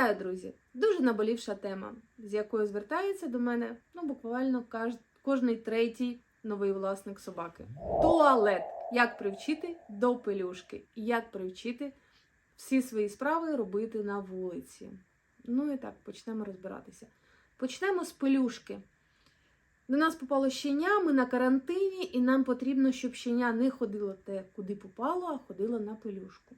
Вітаю, друзі! Дуже наболівша тема, з якою звертається до мене ну, буквально каж... кожний третій новий власник собаки. Туалет. Як привчити до пелюшки, і як привчити всі свої справи робити на вулиці. Ну і так, почнемо розбиратися. Почнемо з пелюшки. До нас попало щеня, ми на карантині, і нам потрібно, щоб щеня не ходило те, куди попало, а ходило на пелюшку.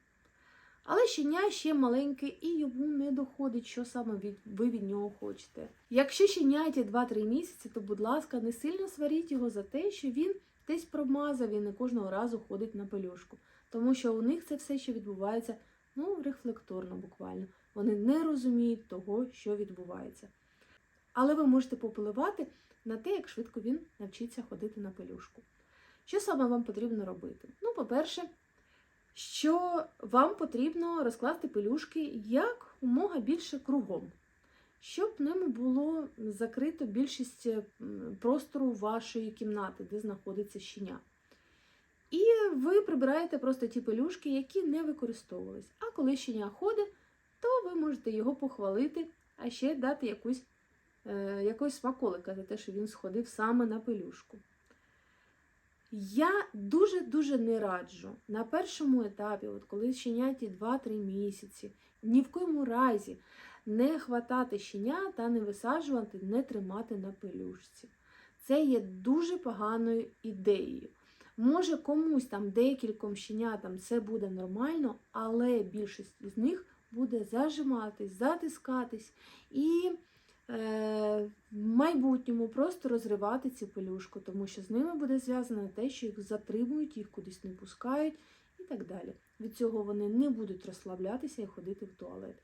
Але щеня ще маленьке і йому не доходить, що саме ви від нього хочете. Якщо щеняті 2-3 місяці, то, будь ласка, не сильно сваріть його за те, що він десь промазав і не кожного разу ходить на пелюшку. Тому що у них це все ще відбувається ну, рефлекторно буквально. Вони не розуміють того, що відбувається. Але ви можете попливати на те, як швидко він навчиться ходити на пелюшку. Що саме вам потрібно робити? Ну, по-перше, що вам потрібно розкласти пелюшки як умога більше кругом, щоб ними було закрито більшість простору вашої кімнати, де знаходиться щеня. І ви прибираєте просто ті пелюшки, які не використовувались. А коли щеня ходить, то ви можете його похвалити, а ще дати якусь, е, якось смаколика за те, що він сходив саме на пелюшку. Я дуже-дуже не раджу на першому етапі, от коли щеняті 2-3 місяці, ні в коєму разі не хватати щеня та не висаджувати, не тримати на пелюшці. Це є дуже поганою ідеєю. Може комусь там декільком щенятам це буде нормально, але більшість з них буде зажиматись, затискатись і е, майбутньому просто розривати цю пелюшку, тому що з ними буде зв'язано те, що їх затримують, їх кудись не пускають і так далі. Від цього вони не будуть розслаблятися і ходити в туалет.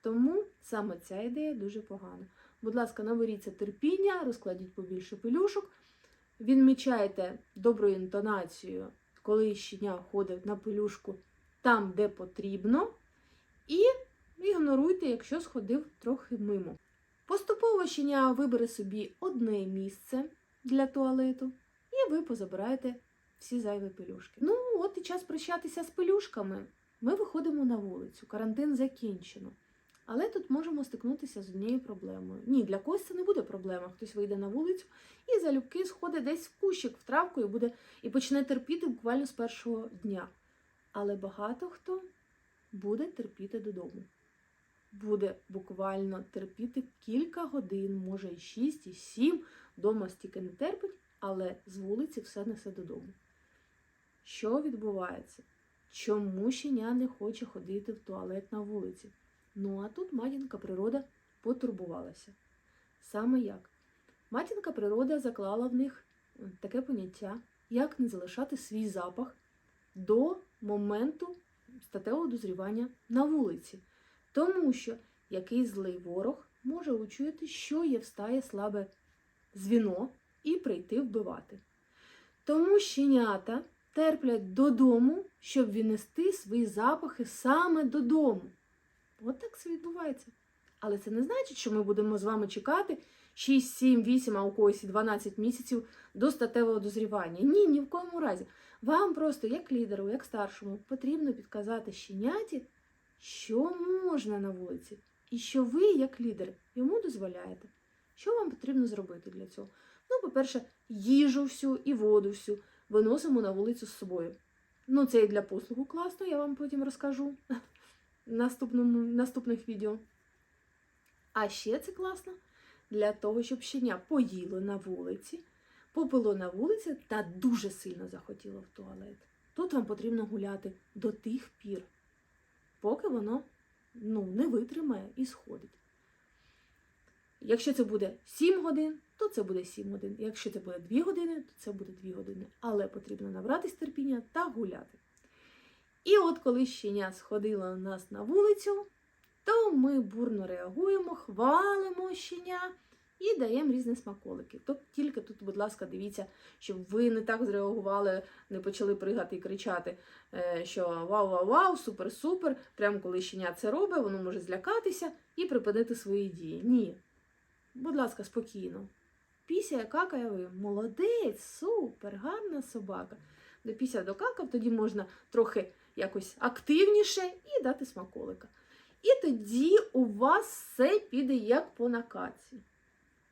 Тому саме ця ідея дуже погана. Будь ласка, наберіться терпіння, розкладіть побільше пелюшок, відмічайте доброю інтонацією, коли щеня ходить на пелюшку там, де потрібно, і ігноруйте, якщо сходив трохи мимо. Поступово щеня вибере собі одне місце для туалету, і ви позабираєте всі зайві пелюшки. Ну, от і час прощатися з пелюшками. Ми виходимо на вулицю, карантин закінчено. Але тут можемо стикнутися з однією проблемою. Ні, для когось це не буде проблема. Хтось вийде на вулицю і залюбки сходить десь в кущик в травку і буде і почне терпіти буквально з першого дня. Але багато хто буде терпіти додому. Буде буквально терпіти кілька годин, може і 6, і 7. Дома стільки не терпить, але з вулиці все несе додому. Що відбувається? Чому щеня не хоче ходити в туалет на вулиці? Ну а тут матінка природа потурбувалася. Саме як? Матінка природа заклала в них е, таке поняття, як не залишати свій запах до моменту статевого дозрівання на вулиці. Тому що який злий ворог може учуяти, що є в стаї слабе звіно, і прийти вбивати. Тому щенята терплять додому, щоб віднести свої запахи саме додому. От так це відбувається. Але це не значить, що ми будемо з вами чекати 6, 7, 8, а у когось і 12 місяців до статевого дозрівання. Ні, ні в коєму разі. Вам просто, як лідеру, як старшому, потрібно підказати щеняті, що можна на вулиці, і що ви, як лідер, йому дозволяєте. Що вам потрібно зробити для цього? Ну, по-перше, їжу всю і воду всю виносимо на вулицю з собою. Ну, це і для послугу класно, я вам потім розкажу в наступних відео. А ще це класно для того, щоб щеня поїло на вулиці, попило на вулиці та дуже сильно захотіло в туалет. Тут вам потрібно гуляти до тих пір, поки воно ну, не витримає і сходить. Якщо це буде 7 годин, то це буде 7 годин. Якщо це буде 2 години, то це буде 2 години. Але потрібно набратись терпіння та гуляти. І от коли щеня сходила у нас на вулицю, то ми бурно реагуємо, хвалимо щеня і даємо різні смаколики. Тобто тільки тут, будь ласка, дивіться, щоб ви не так зреагували, не почали пригати і кричати, е, що вау-вау-вау, супер-супер. Прямо коли щеня це робить, воно може злякатися і припинити свої дії. Ні. Будь ласка, спокійно. Після какає ви молодець, супер, гарна собака. До після докакав, тоді можна трохи якось активніше і дати смаколика. І тоді у вас все піде як по накатці.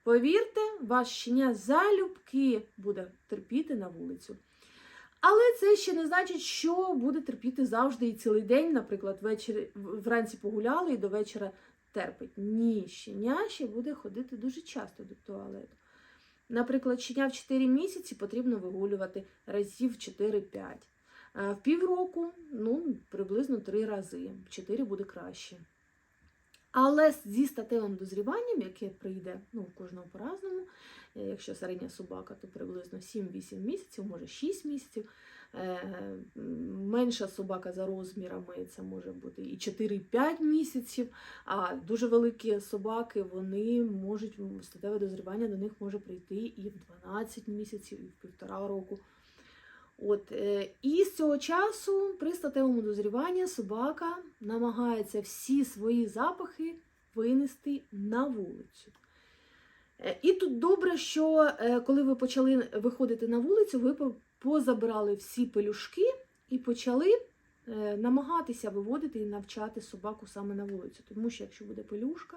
Повірте, ваш щеня залюбки буде терпіти на вулицю. Але це ще не значить, що буде терпіти завжди і цілий день, наприклад, ввечері, вранці погуляли і до вечора терпить. Ні, щеня ще буде ходити дуже часто до туалету. Наприклад, щеня в 4 місяці потрібно вигулювати разів 4-5. А В півроку ну, приблизно 3 рази. 4 буде краще. Але зі статевим дозріванням, яке прийде ну, у кожного по-разному, е, якщо середня собака, то приблизно 7-8 місяців, може 6 місяців. Е, Менша собака за розмірами це може бути і 4-5 місяців. А дуже великі собаки вони можуть статеве дозрівання до них може прийти і в 12 місяців, і в півтора року. От, е, і з цього часу при статевому дозріванні собака намагається всі свої запахи винести на вулицю. Е, І тут добре, що е, коли ви почали виходити на вулицю, ви по- позабирали всі пелюшки і почали намагатися виводити і навчати собаку саме на вулицю. Тому що якщо буде пелюшка,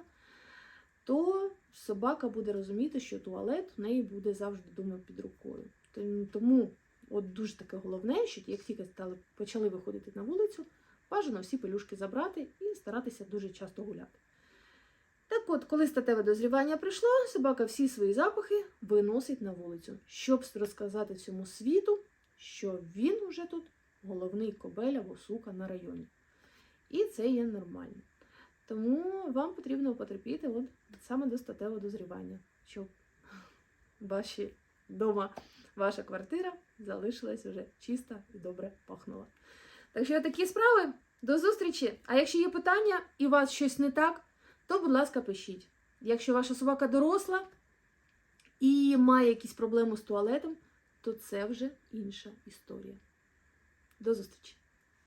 то собака буде розуміти, що туалет у неї буде завжди вдома під рукою. Тому от дуже таке головне, що як тільки стали, почали виходити на вулицю, бажано всі пелюшки забрати і старатися дуже часто гуляти. Так от, коли статеве дозрівання прийшло, собака всі свої запахи виносить на вулицю, щоб розказати всьому світу, що він уже тут головний кобель або сука на районі. І це є нормально. Тому вам потрібно потерпіти от саме до статевого дозрівання, щоб ваші дома, ваша квартира залишилась уже чиста і добре пахнула. Так що такі справи. До зустрічі! А якщо є питання і у вас щось не так, то, будь ласка, пишіть. Якщо ваша собака доросла і має якісь проблеми з туалетом, то це вже інша історія. До зустрічі!